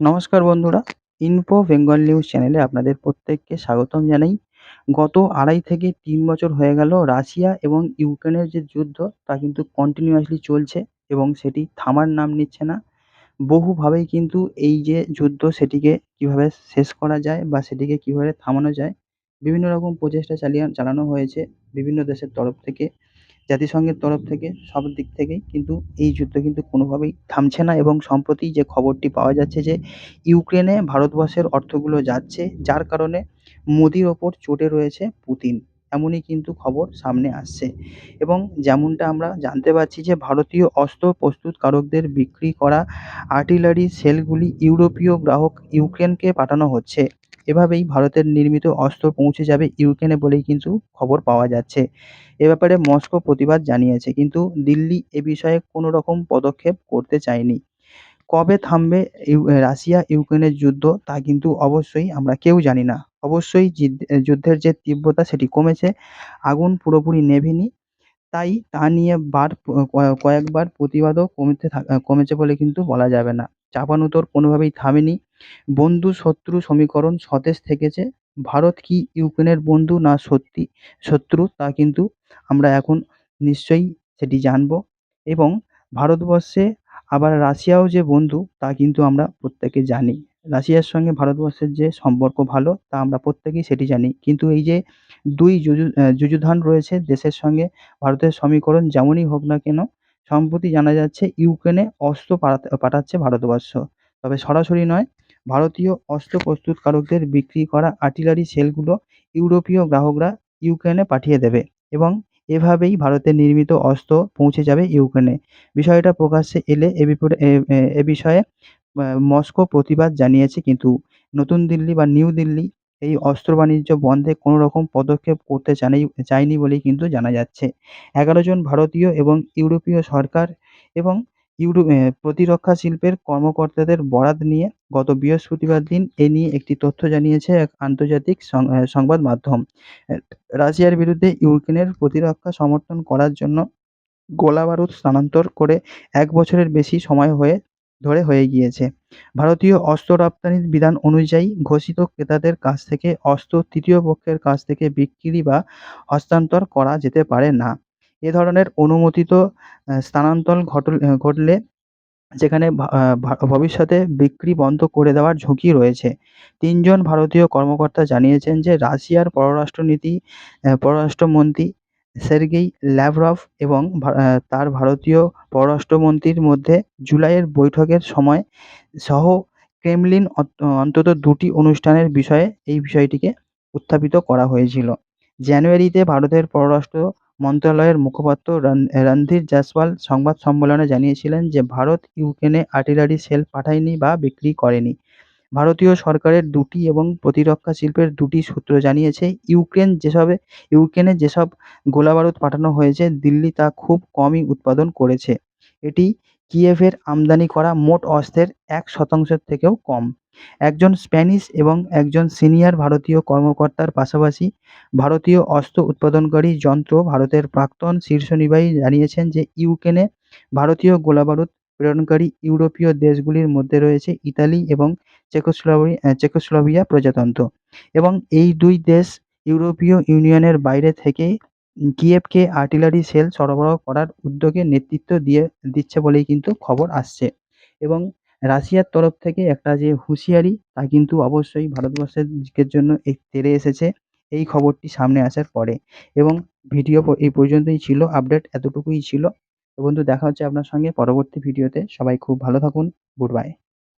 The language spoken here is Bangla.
নমস্কার বন্ধুরা ইনফো বেঙ্গল নিউজ চ্যানেলে আপনাদের প্রত্যেককে স্বাগতম জানাই। গত আড়াই থেকে তিন বছর হয়ে গেল রাশিয়া এবং ইউক্রেনের যে যুদ্ধ, তা কিন্তু কন্টিনিউয়াসলি চলছে এবং সেটি থামার নাম নিচ্ছে না। বহুভাবেই কিন্তু এই যে যুদ্ধ, সেটিকে কীভাবে শেষ করা যায় বা সেটিকে কীভাবে থামানো যায়, বিভিন্ন রকম প্রচেষ্টা চালিয়ে, চালানো হয়েছে বিভিন্ন দেশের তরফ থেকে। জাতিসংঘের তরফ থেকে সব দিক থেকেই কিন্তু এই যুদ্ধ কিন্তু কোনোভাবেই থামছে না এবং সম্প্রতি যে খবরটি পাওয়া যাচ্ছে যে ইউক্রেনে ভারতবর্ষের অর্থগুলো যাচ্ছে, যার কারণে মোদির ওপর চটে রয়েছে পুতিন। এমনই কিন্তু খবর সামনে আসছে এবং যেমনটা আমরা জানতে পারছি যে ভারতীয় অস্ত্র প্রস্তুতকারকদের বিক্রি করা আর্টিলারি সেলগুলি ইউরোপীয় গ্রাহক ইউক্রেনকে পাঠানো হচ্ছে। এভাবেই ভারতের নির্মিত অস্ত্র পৌঁছে যাবে ইউক্রেনে বলেই কিন্তু খবর পাওয়া যাচ্ছে। এ ব্যাপারে মস্কো প্রতিবাদ জানিয়েছে, কিন্তু দিল্লি এ বিষয়ে কোনো রকম পদক্ষেপ করতে চায়নি। কবে থামবে রাশিয়া ইউক্রেনের যুদ্ধ তা কিন্তু অবশ্যই আমরা কেউ জানি না। অবশ্যই যুদ্ধের যে তীব্রতা সেটি কমেছে, আগুন পুরোপুরি নেভেনি, তাই তা নিয়ে বার কয়েকবার প্রতিবাদও কমতে কমেছে বলে কিন্তু বলা যাবে না। চাপানুতোর কোনোভাবেই থামেনি বন্ধু শত্রু সমীকরণ সতেজ থেকেছে। ভারত কি ইউক্রেনের বন্ধু? না, সত্যি, শত্রু, তা কিন্তু আমরা এখন নিশ্চয়ই সেটি জানব। এবং ভারতবর্ষে আবার রাশিয়াও যে বন্ধু, তা কিন্তু আমরা প্রত্যেকে জানি। রাশিয়ার সঙ্গে ভারতবর্ষের যে সম্পর্ক ভালো, তা আমরা প্রত্যেকেই সেটি জানি। কিন্তু এই যে দুই যুযুধান রয়েছে দেশের সঙ্গে, ভারতের সমীকরণ যেমনই হোক না কেন, সম্প্রতি জানা যাচ্ছে ইউক্রেনে অস্ত্র পাঠাচ্ছে ভারতবর্ষ। তবে সরাসরি নয় ভারতীয় অস্ত্র প্রস্তুতকারকদের বিক্রি করা আর্টিলারি সেলগুলো ইউরোপীয় গ্রাহকরা ইউক্রেনে পাঠিয়ে দেবে এবং এভাবেই ভারতের নির্মিত অস্ত্র পৌঁছে যাবে ইউক্রেনে। বিষয়টা প্রকাশ্যে এলে এ বিষয়ে মস্কো প্রতিবাদ জানিয়েছে কিন্তু নতুন দিল্লি বা নিউ দিল্লি এই অস্ত্র বাণিজ্য বন্ধে কোনো রকম পদক্ষেপ করতে চায়নি বলেই কিন্তু জানা যাচ্ছে। এগারো জন ভারতীয় এবং ইউরোপীয় সরকার এবং ইউরো প্রতিরক্ষা শিল্পের কর্মকর্তাদের বরাত নিয়ে গত বৃহস্পতিবার দিন এ নিয়ে একটি তথ্য জানিয়েছে এক আন্তর্জাতিক সংবাদ মাধ্যম। রাশিয়ার বিরুদ্ধে ইউক্রেনের প্রতিরক্ষা সমর্থন করার জন্য গোলাবারুদ স্থানান্তর করে এক বছরের বেশি সময় হয়ে, ধরে হয়ে গিয়েছে। ভারতীয় অস্ত্র রপ্তানির বিধান অনুযায়ী ঘোষিত ক্রেতাদের কাছ থেকে অস্ত্র তৃতীয় পক্ষের কাছ থেকে বিক্রি বা হস্তান্তর করা যেতে পারে না। এ ধরনের অনুমোদিত স্থানান্তর ঘটলে যেখানে ভবিষ্যতে বিক্রি বন্ধ করে দেওয়ার ঝুঁকি রয়েছে। তিনজন ভারতীয় কর্মকর্তা জানিয়েছেন যে, রাশিয়ার পররাষ্ট্রনীতি পররাষ্ট্রমন্ত্রী সের্গেই ল্যাভরভ এবং তার ভারতীয় পররাষ্ট্রমন্ত্রীর মধ্যে জুলাইয়ের বৈঠকের সময় সহ ক্রেমলিন অন্তত দুটি অনুষ্ঠানের বিষয়ে এই বিষয়টিকে উত্থাপিত করা হয়েছিল। জানুয়ারিতে ভারতের পররাষ্ট্র মন্ত্রণালয়ের মুখপাত্র রণধীর জয়সওয়াল সংবাদ সম্মেলনে জানিয়েছিলেন যে ভারত ইউক্রেনে আর্টিলারি সেল পাঠায়নি বা বিক্রি করেনি। ভারতীয় সরকারের দুটি এবং প্রতিরক্ষা শিল্পের দুটি সূত্র জানিয়েছে, ইউক্রেন যেসবে ইউক্রেনে যেসব গোলাবারুদ পাঠানো হয়েছে, দিল্লি তা খুব কমই উৎপাদন করেছে। এটি কিয়েভের আমদানি করা মোট অস্ত্রের এক শতাংশের থেকেও কম। একজন স্প্যানিশ এবং একজন সিনিয়র ভারতীয় কর্মকর্তার পাশাপাশি ভারতীয় অস্ত্র উৎপাদনকারী যন্ত্র ভারতের প্রাক্তন শীর্ষ নির্বাহী জানিয়েছেন যে ইউক্রেনে ভারতীয় গোলাবারুদ প্রেরণকারী ইউরোপীয় দেশগুলির মধ্যে রয়েছে ইতালি এবং চেকোস্লোভাকিয়া প্রজাতন্ত্র। এবং এই দুই দেশ ইউরোপীয় ইউনিয়নের বাইরে থেকে কিয়েভকে আর্টিলারি সেল সরবরাহ করার উদ্যোগে নেতৃত্ব দিয়ে দিচ্ছে বলেই কিন্তু খবর আসছে। এবং রাশিয়ার তরফ থেকে একটা যে হুঁশিয়ারি, তা কিন্তু অবশ্যই ভারতবর্ষের দিকের জন্য তেড়ে এসেছে এই খবরটি সামনে আসার পরে। এবং ভিডিও এই পর্যন্তই ছিল, আপডেট এতটুকুই ছিল। তো বন্ধু, দেখা হচ্ছে আপনার সঙ্গে পরবর্তী ভিডিওতে। সবাই খুব ভালো থাকুন। Good bye.